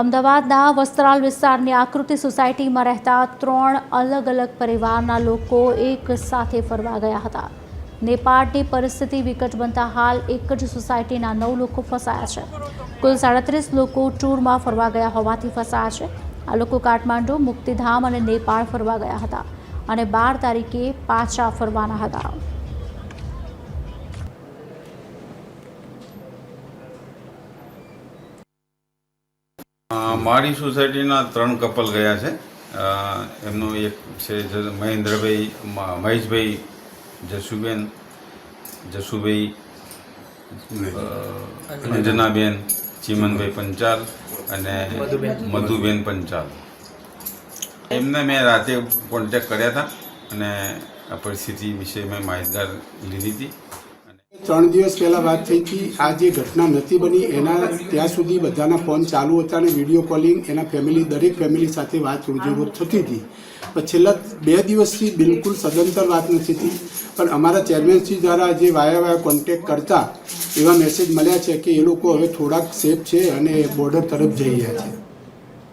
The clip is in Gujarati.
અમદાવાદના વસ્ત્રાલ વિસ્તારની આકૃતિ સોસાયટીમાં રહેતા ત્રણ અલગ અલગ પરિવારના લોકો એક સાથે ફરવા ગયા હતા. નેપાળની પરિસ્થિતિ વિકટ બનતા હાલ એક જ સોસાયટીના નવ લોકો ફસાયા છે. કુલ સાડત્રીસ લોકો ટૂરમાં ફરવા ગયા હોવાથી ફસાયા છે. આ લોકો કાઠમાંડુ, મુક્તિધામ અને નેપાળ ફરવા ગયા હતા અને બાર તારીખે પાછા ફરવાના હતા. મારી સોસાયટીના ત્રણ કપલ ગયા છે. એમનો એક છે મહેન્દ્રભાઈ મહેશભાઈ જસુબેન જસુભાઈ અંજનાબેન ચીમનભાઈ પંચાલ અને મધુબેન. પંચાલ. એમને મેં રાતે કોન્ટેક કર્યા હતા અને આ પરિસ્થિતિ વિશે મેં માહિતગાર લીધી હતી. ત્રણ દિવસ પહેલા વાત થઈ હતી આ જે ઘટના નથી બની, એના ત્યાં સુધી બધાના ફોન ચાલુ હતા અને વીડિયો કોલિંગ એના ફેમિલી, દરેક ફેમિલી સાથે વાત રોજેરોજ થતી હતી. પણ છેલ્લા બે દિવસથી બિલકુલ સદંતર વાત નથી થઈ. પણ અમારા ચેરમેનશ્રી દ્વારા જે વાયા વાયા કોન્ટેક કરતા એવા મેસેજ મળ્યા છે કે એ લોકો હવે થોડાક સેફ છે અને બોર્ડર તરફ જઈ રહ્યા છે.